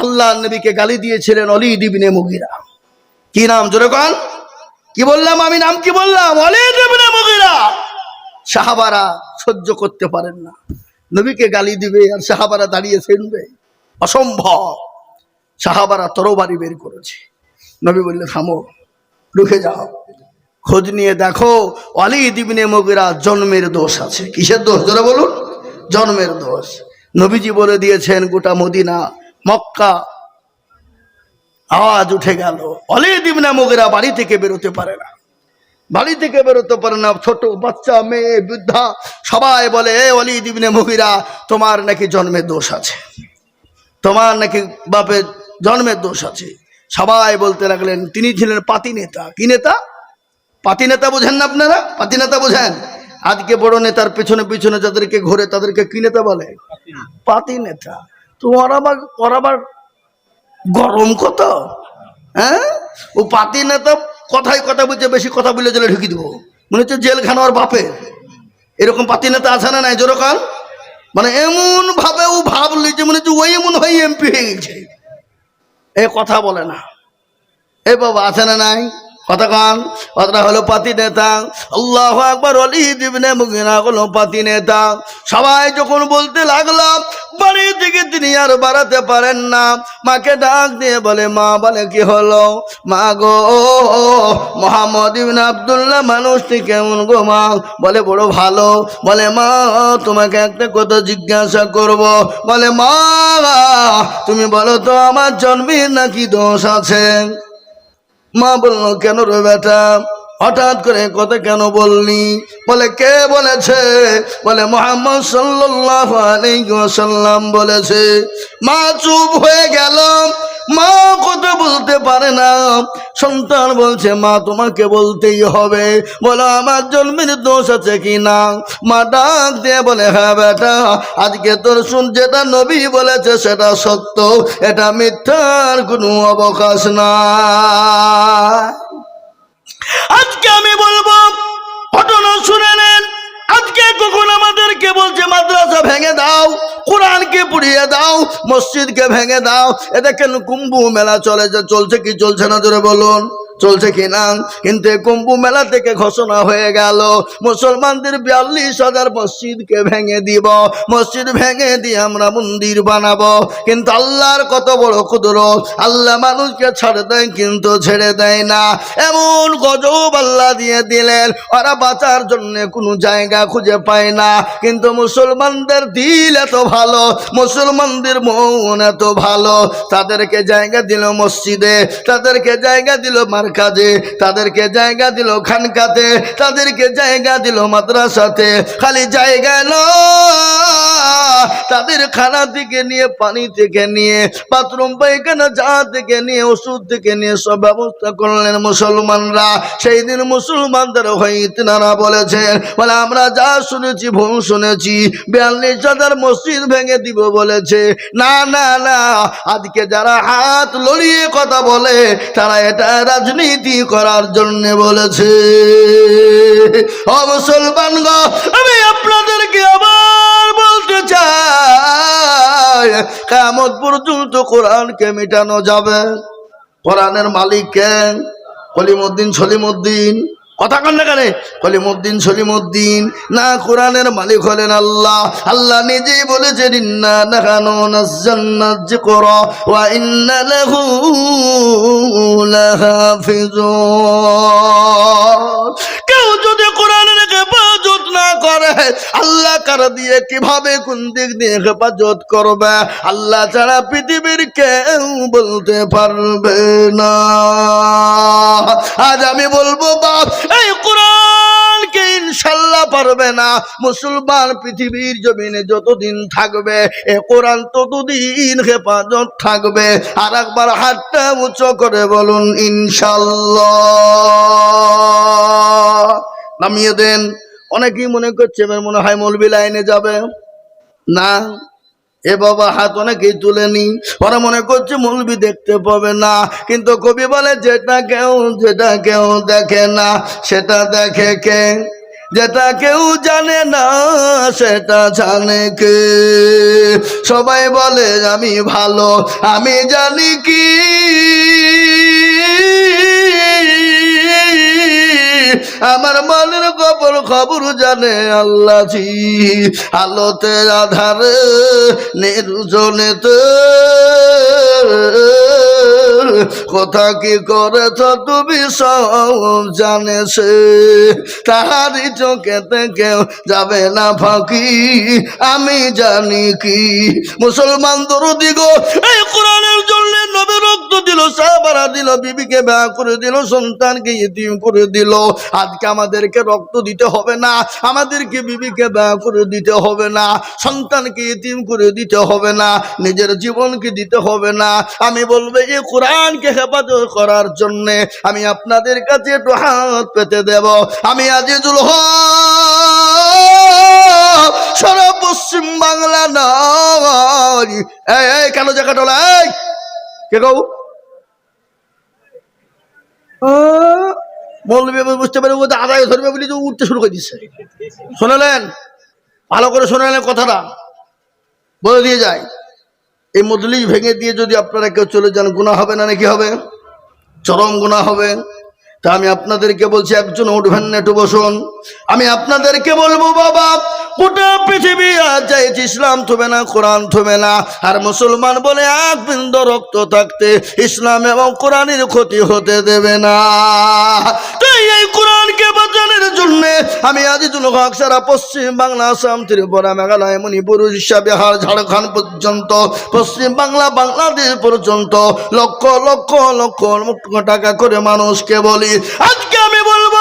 আল্লাহ নবীকে গালি দিয়েছিলেন অলি দিবিনে মুগিরা। কি নাম? জোরে কন। কি বললাম আমি? নাম কি বললাম? অলি দিবিনে মুগিরা। সাহাবারা সহ্য করতে পারেন না। নবীকে গালি দিবে আর সাহাবারা দাঁড়িয়ে শুনবে অসম্ভব। সাহাবারা তরবারি বের করেছে। নবী বললে থামো, রুখে যাও। খোঁজ নিয়ে দেখো অলি দিবিনে মগিরা জন্মের দোষ আছে। কিসের দোষ? ধরে বলুন। জন্মের দোষ। নবীজি বলে দিয়েছেন, গোটা মদিনা মক্কা। আওয়াজ উঠে গেল। অলি দিবিনে মগিরা বাড়ি থেকে বেরোতে পারে না। বাড়ি থেকে বেরোতে পারে না। ছোট বাচ্চা মেয়ে বৃদ্ধা সবাই বলে এ অলি দিবিনে মহিরা তোমার নাকি জন্মের দোষ আছে। তোমার নাকি বাপের জন্মের দোষ আছে। সবাই বলতে লাগলেন তিনি ছিলেন পাতি নেতা। কি নেতা? পাতি নেতা বোঝেন না আপনারা? পাতি নেতা বোঝেন? আজকে বড় নেতার পেছনে পিছনে যাদেরকে ঘোরে তাদেরকে কি নেতা বলে? পাতি নেতা। তো আবার, ওরা আবার গরম কত? হ্যাঁ? ও পাতি না তো কথায় কথা বলছে, বেশি কথা বলে জেলে ঢুকি দেবো। মনে হচ্ছে জেলখানা ওর বাপের। এরকম পাতি নেতা আছে না নাই জোরকান মানে এমন ভাবে ও ভাব যে মনে হচ্ছে ওই এমন হয়ে এমপি হয়ে গেছে। এ কথা বলে না। এ বাবা আছে না নাই? হলো পাতি আল্লাহ অলি হলো পাতি সবাই যখন বলতে লাগলাম বাড়ি থেকে তিনি আর বাড়াতে পারেন না। মাকে ডাক দিয়ে বলে, মা, বলে কি হলো? মা গো, মোহাম্মদ ইবিন আবদুল্লাহ, মানুষটি কেমন গো মা? বলে, বড় ভালো। বলে, মা, তোমাকে একটা কথা জিজ্ঞাসা করব। বলে, মা, তুমি বলো তো, আমার জন্মের নাকি দোষ আছে? মা বলল, কেন রে বেটা? হঠাৎ করে কথা কেন বললি? বলে, কে বলেছে? বলে, মোহাম্মদ আলাইহি বলেছে, মা চুপ হয়ে গেল। মা কথা বলতে পারে না। সন্তান বলছে, মা, তোমাকে বলতেই হবে। বলো, আমার জন্মের দোষ আছে কি না মা ডাক দিয়ে বলে হ্যাঁ বেটা, আজকে তোর শুন, যেটা নবী বলেছে সেটা সত্য। এটা মিথ্যার কোনো অবকাশ না। আজকে আমি বলব, ঘটনা শুনে নেন। আজকে কখন আমাদেরকে বলছে, মাদ্রাসা ভেঙে দাও, কোরআনকে পুড়িয়ে দাও, মসজিদকে ভেঙে দাও এটা কেন কুম্ভ মেলা চলে, চলছে কি চলছে না ধরে বলুন। চলছে কিনা কিন্তু কুম্ভ মেলা থেকে ঘোষণা হয়ে গেল, মুসলমানদের বিয়াল্লিশ হাজার মসজিদকে ভেঙে দিব। মসজিদ ভেঙে দিয়ে আমরা মন্দির বানাবো। কিন্তু আল্লাহর কত বড় কুদরত আল্লাহ মানুষকে ছাড়ে দেয় কিন্তু ছেড়ে দেয় না। এমন গজব আল্লাহ দিয়ে দিলেন, ওরা বাঁচার জন্য কোনো জায়গা খুঁজে পায় না। কিন্তু মুসলমানদের দিল এত ভালো, মুসলমানদের মন এত ভালো। তাদেরকে জায়গা দিল মসজিদে, তাদেরকে জায়গা দিল মার্কাজে তাদেরকে জায়গা দিল খানকাতে, তাদেরকে জায়গা দিল মাদ্রাসাতে। খালি জায়গা নয়, তাদের খানা থেকে নিয়ে, পানি থেকে নিয়ে, বাথরুম পায়খানা যা থেকে নিয়ে, ওষুধ থেকে নিয়ে সব ব্যবস্থা করলেন মুসলমানরা। সেই দিন মুসলমানদের হয়ে তিনারা বলেছেন, বলে, আমরা যা শুনেছি, ভুল শুনেছি, বিয়াল্লিশ হাজার মসজিদ ভেঙে দিব বলেছে। না না না, আজকে যারা হাত লড়িয়ে কথা বলে, তারা এটা রাজনীতি করার জন্য বলেছে। ও মুসলমান গো আমি আপনাদেরকে আবার বলতে চাই কামত পর্যন্ত কোরআনকে মেটানো যাবে। কোরআনের মালিক কেন কলিমুদ্দিন সলিমুদ্দিন। কথা কন না কেন? কলিমুদ্দিন সলিমুদ্দিন, না কোরআনের মালিক হলেন আল্লাহ। আল্লাহ নিজেই বলেছেন, ইন্না নাহানু নাযালনা যিকরা ওয়া ইন্না লাহু কেউ যদি কোরআনের হেফাজত না করে, আল্লাহ কার দিয়ে কীভাবে কোন দিক দিয়ে হেফাজত করবে? আল্লাহ ছাড়া পৃথিবীর কেউ বলতে পারবে না। আজ আমি বলব ইনশাল্লাহ পারবে না। মুসলমান পৃথিবীর জমিনে যতদিন থাকবে, এ কোরআন ততদিন হেফাজত থাকবে। আর একবার হাতটা উঁচু করে বলুন, ইনশাল্লাহ। নামিয়ে দেন। অনেকেই মনে করছে, এবার মনে হয় মৌলবি লাইনে যাবে। না, এ বাবা হাত অনেকেই তুলেনি। ওরা মনে করছে মৌলবি দেখতে পাবে না। কিন্তু কবি বলে, যেটা কেউ যেটা কেউ দেখে না। সেটা দেখে কে? যেটা কেউ জানে না, সেটা জানে কে? সবাই বলে, আমি ভালো, আমি জানি কি। আমার মনের খবর খবর জানে আল্লাহ জি আলোতে, আধারে, নির্জনেতে। কথা কি করেছ তুমি সব জানে সে? তাহারি চোখেতে কেউ যাবে না ফাঁকি, আমি জানি কি। মুসলমান দরদি গো এই কোরআনের জন্য রক্ত দিল, সাহাবারা দিল, বিবিকে ব্যয় করে দিল, সন্তানকে ইতিম করে দিল। আজকে আমাদেরকে রক্ত দিতে হবে না, আমাদেরকে বিবিকে ব্যয় করে দিতে হবে না, সন্তানকে ইতিম করে দিতে হবে না, নিজের জীবনকে দিতে হবে না। আমি বলব, এই কোরআনকে হেফাজত করার জন্য আমি আপনাদের কাছে একটু হাত পেতে দেব। আমি আজিজুল সারা পশ্চিম বাংলা নয়। এই কেন জায়গা টলা এই। কে গো মৌলবী বুঝতে পারে ও আদায় ধরবে বলে তো উঠতে শুরু করে দিচ্ছে শোনালেন? ভালো করে শোনালেন কথাটা। বলে দিয়ে যায়, এই মজলিস ভেঙে দিয়ে যদি আপনারা কেউ চলে যান গুণা হবে না নাকি হবে? চরম গুণা হবে। তা আমি আপনাদেরকে বলছি, একজন উঠবেন না, একটু বসুন। আমি আপনাদেরকে বলব, বাবা গোটা পৃথিবী আজ চাইছে ইসলাম থবে না, কোরআন থবে না। আর মুসলমান বলে এক বিন্দু রক্ত থাকতে ইসলাম এবং কোরআনের ক্ষতি হতে দেবে না। তাই এই কোরআনকে বাঁচানোর জন্য আমি আজিজুল হক সারা পশ্চিম বাংলা, আসাম, ত্রিপুরা, মেঘালয়, মণিপুর, উড়িষ্যা, বিহার, ঝাড়খণ্ড পর্যন্ত, পশ্চিম বাংলা, বাংলাদেশ পর্যন্ত লক্ষ লক্ষ লক্ষ লক্ষ টাকা করে মানুষকে বলি, আজকে আমি বলব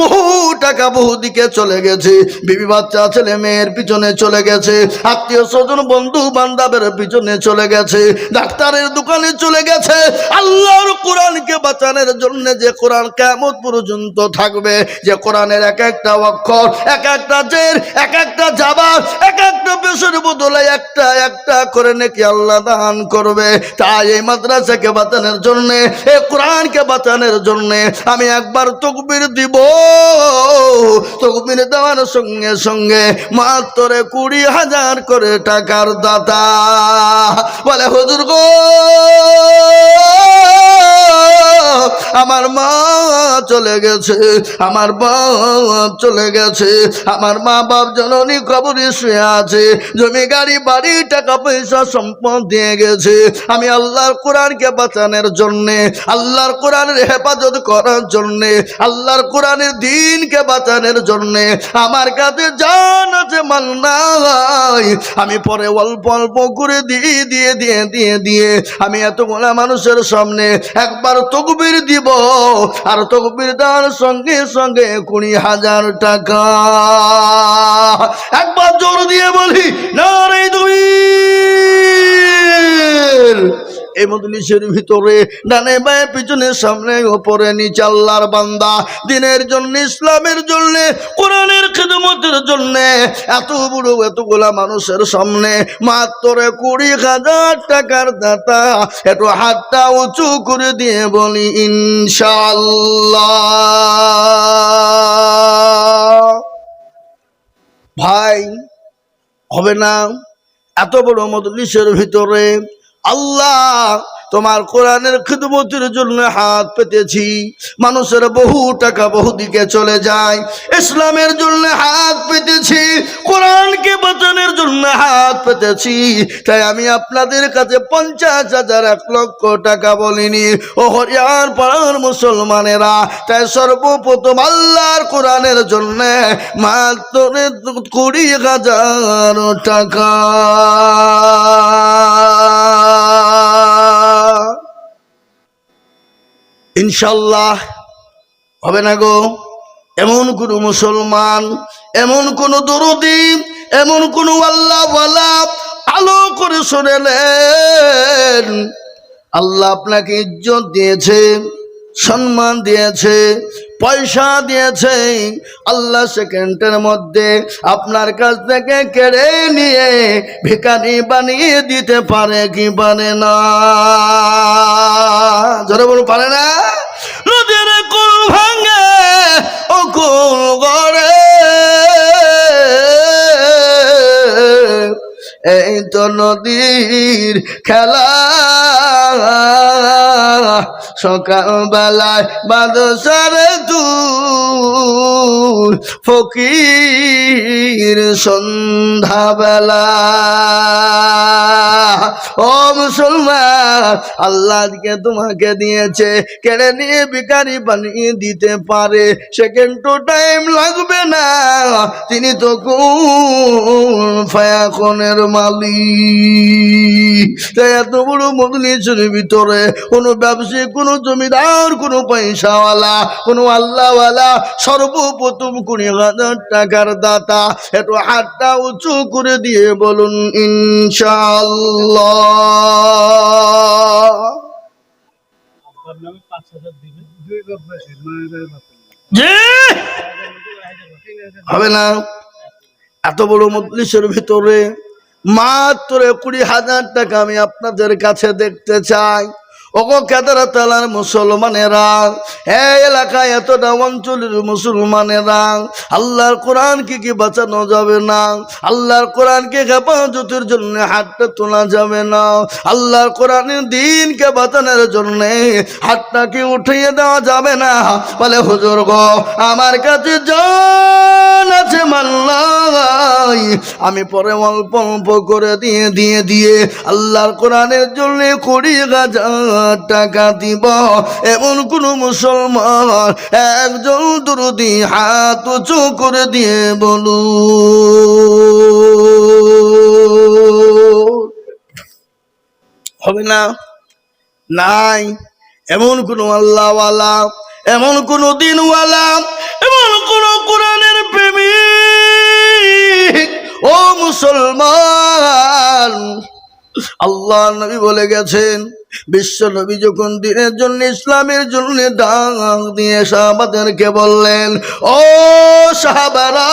বহু টাকা বহু দিকে চলে গেছে। বিবি বাচ্চা, ছেলে মেয়ের পিছনে চলে গেছে। আত্মীয় স্বজন, বন্ধু বান্ধবের পিছনে চলে গেছে। ডাক্তারের দোকানে চলে গেছে। আল্লাহর কোরআনকে বাঁচানোর জন্য যে কোরআন কেমন পর্যন্ত থাকবে, যে কোরআনের এক একটা অক্ষর, এক একটা জের, এক একটা জাবার, এক একটা পেশের বদলে একটা একটা করে নাকি আল্লাহ দান করবে। তাই এই মাদ্রাসাকে বাঁচানোর জন্য, এই কোরআনকে বাঁচানোর জন্য আমি একবার তকবির দিব। তকবির দেওয়ার সঙ্গে সঙ্গে মাত্র কুড়ি হাজার করে টাকার দাতা। বলে, হজুর গো আমার মা চলে গেছে, আমার বাপ চলে গেছে, আমার মা বাপ জননী কবরে শুয়ে আছে জমি গাড়ি বাড়ি, টাকা পয়সা, সম্পদ দিয়ে গেছে। আমি আল্লাহর কোরআনকে বাঁচানোর জন্যে, আল্লাহর কোরআনের হেফাজত করার জন্যে, আল্লাহর কোরআনের দিনকে বাঁচানোর জন্যে। আমার কাছে জান আছে, মাল নাই। আমি পরে অল্প অল্প করে দিয়ে দিয়ে দিয়ে দিয়ে দিয়ে, আমি এতগুলা মানুষের সামনে একবার তকবির দিব, আর তকবির দেওয়ার সঙ্গে সঙ্গে কুড়ি হাজার টাকা। একবার জোর দিয়ে বলি না রে তুমি এই মজলিসের ভিতরে ডানে বায়ে, পিছনে সামনে, ওপরে নিচে আল্লাহর বান্দা। দিনের জন্য, ইসলামের জন্য, কোরআনের খেদমতের জন্য। এত বড়, এতগুলা মানুষের সামনে মাত্র কুড়ি হাজার টাকার দাতা। একটু হাতটা উঁচু করে দিয়ে বলি ইনশাল্লাহ ভাই, হবে না? এত বড় মজলিসের ভিতরে আল্লাহ, তোমার কোরআনের খিদমতির জন্য হাত পেতেছি। মানুষের বহু টাকা বহু দিকে চলে যায়। ইসলামের জন্য হাত পেতেছি, কোরআনকে বাঁচানোর জন্য হাত পেতেছি। তাই আমি আপনাদের কাছে পঞ্চাশ হাজার, এক লক্ষ টাকা বলিনি। ও হরিয়ার পাড়ার মুসলমানেরা, তাই সর্বপ্রথম আল্লাহর কোরআনের জন্য মাত্র কুড়ি হাজার টাকা। ইনশাল্লাহ হবে না গো? এমন কোন মুসলমান, এমন কোন দরদি, এমন কোন আল্লাহ আলো করে শোনেলেন আল্লাহ আপনাকে ইজ্জত দিয়েছে। সম্মান দিয়েছে, পয়সা দিয়েছে। আল্লাহ সেকেন্ডের মধ্যে আপনার কাছ থেকে কেড়ে নিয়ে ভিকারি বানিয়ে দিতে পারে কি পারে না? জোরে বলুন, পারে না? নদীর কুল ভাঙে, ও কুল গড়ে তো নদীর খেলা। সকালবেলায় বাদশারে তুল ফকির সন্ধ্যাবেলা। ও মুসলমান আল্লাহকে তোমাকে দিয়েছে, কেড়ে নিয়ে ভিখারি বানিয়ে দিতে পারে। সেকেন্ড তো টাইম লাগবে না, তিনি তো কোন ফায়াকনের মালিক। তাই এত বড় মদলিসের ভিতরে কোনো ব্যবসায়ী কোনো জমিদার কোনো পয়সাওয়ালা কোনো আল্লাহওয়ালা সর্বপ্রথম কুড়ি হাজার টাকার দাতা একটু হাতটা উঁচু করে দিয়ে বলুন জি! হবে না। এত বড় মজলিসের ভিতরে মাত্র কুড়ি হাজার টাকা আমি আপনাদের কাছে দেখতে চাই। ওগো কেদারা তালার মুসলমানেরা এই এলাকায় এতটা অঞ্চলের মুসলমানেরা, আল্লাহর কোরআনকে কি বাঁচানো যাবে না? আল্লাহর কোরআনকে হেফাজতের জন্য হাতটা তোলা যাবে না। আল্লাহর কোরআনের দিনকে বাঁচানোর জন্য হাতটাকে উঠিয়ে দেওয়া যাবে না? বলে, হুজুর গো, আমার কাছে জান আছে মাল্লাই আমি পরে অল্প অল্প করে দিয়ে দিয়ে দিয়ে আল্লাহর কোরআনের জন্য কুড়ি হাজার টাকা দিব। এমন কোন মুসলমান একজন দুরুদি হাত উঁচু করে দিয়ে বলু হবে না? নাই। এমন কোন আল্লাহওয়ালা, এমন কোন দিনওয়ালা, এমন মুসলমান। আল্লাহ নবী বলে গেছেন, বিশ্ব নবী যখন দিনের জন্য ইসলামের জন্য ডাক দিয়ে সাহাবাদেরকে বললেন, ও সাহাবারা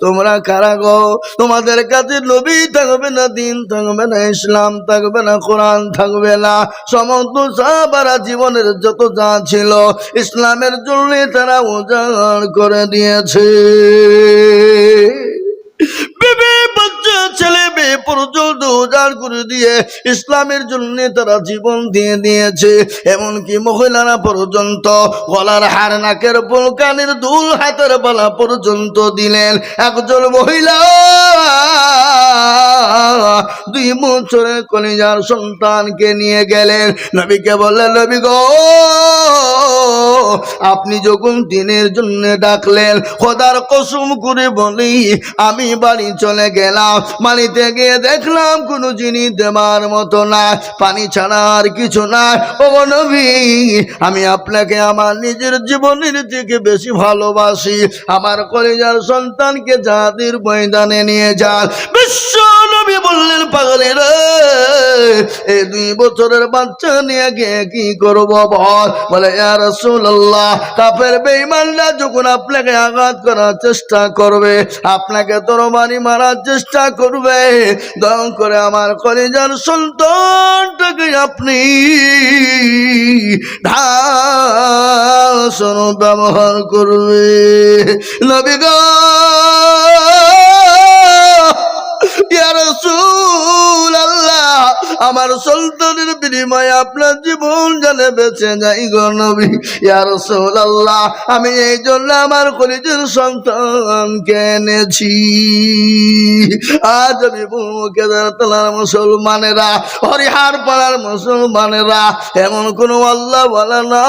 তোমরা কারা গো? তোমাদের কাছে নবী থাকবে না, দিন থাকবে না, ইসলাম থাকবে না, কোরআন থাকবে না। সমস্ত সাহাবারা জীবনের যত যা ছিল, ইসলামের জন্য তারা উজাড় করে দিয়েছে। পর্যন্ত উজাড় করে দিয়ে ইসলামের জন্য তারা জীবন দিয়ে দিয়েছে। এমনকি মহিলারা পর্যন্ত গলার হার নাকের পোলকানের দুল হাতের বালা পর্যন্ত দিলেন। একজন মহিলা, দুই বছরের কলিজার সন্তানকে নিয়ে গেলেন। নবীকে বললেন, নবী গো আপনি যখন দিনের জন্য ডাকলেন, খোদার কসম করে বলি, আমি বাড়ি চলে গেলাম। বাড়িতে গিয়ে দেখলাম কোনো জিনিস দেবার মতো না, পানি ছাড়া আর কিছু না। ও নবী, আমি আপনাকে আমার নিজের জীবনের থেকে বেশি ভালোবাসি। আমার কলেজার সন্তানকে জাতির ময়দানে নিয়ে যান। বিশ্ব নবী বললেন পাগলের এই দুই বছরের বাচ্চা নিয়ে গিয়ে কি করব বল? বলে ইয়ার রাসূলুল্লাহ, কাফের বেঈমানরা যখন আপনাকে আঘাত করার চেষ্টা করবে, আপনাকে তরবারি মারার চেষ্টা করবে দম করে আমার কলেজার সন্তানটাকে আপনি ঢাসন ব্যবহার করবে। নবী আমার সন্তানের বিনিময়ে আপনার জীবন জানে বেঁচে যাই গো নবী। ইয়া রাসূলুল্লাহ, আমি এই জন্য আমার কলিজের সন্তানকে এনেছি। আজ আমি বুকে তালার মুসলমানেরা হরিহার পাড়ার মুসলমানেরা এমন কোন আল্লাহ বলে না।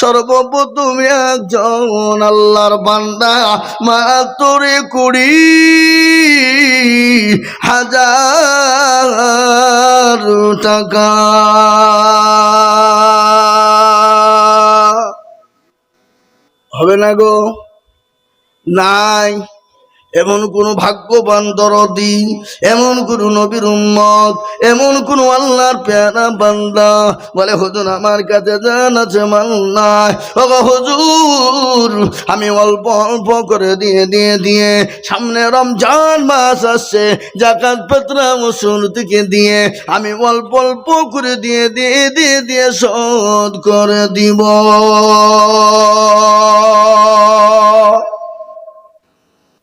সর্বপ্রথম একজন আল্লাহর বান্দা মা মাত্রে কুড়ি। হাজার টাকা। হবে না গো? নাই। এমন কোন ভাগ্যবান দরদি, এমন কোন নবীর উম্মত, এমন কোন আল্লাহর পেয়ারা বান্দা। বলে, হুজুর, আমার কাছে জান আছে মাল নাই হুজুর, আমি অল্প অল্প করে দিয়ে দিয়ে দিয়ে সামনে রমজান মাস আসছে, জাকাত পেতরা মুসুল থেকে দিয়ে আমি অল্প অল্প করে দিয়ে দিয়ে দিয়ে দিয়ে শোধ করে দিব।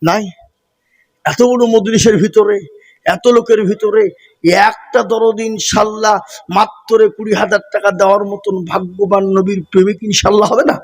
নাই? এত বড় মজলিসের ভিতরে, এত লোকের ভিতরে, একটা দরদিন ইনশাল্লাহ মাত্র কুড়ি হাজার টাকা দেওয়ার মতন ভাগ্যবান নবীর প্রেমিক ইনশাল্লাহ হবে না?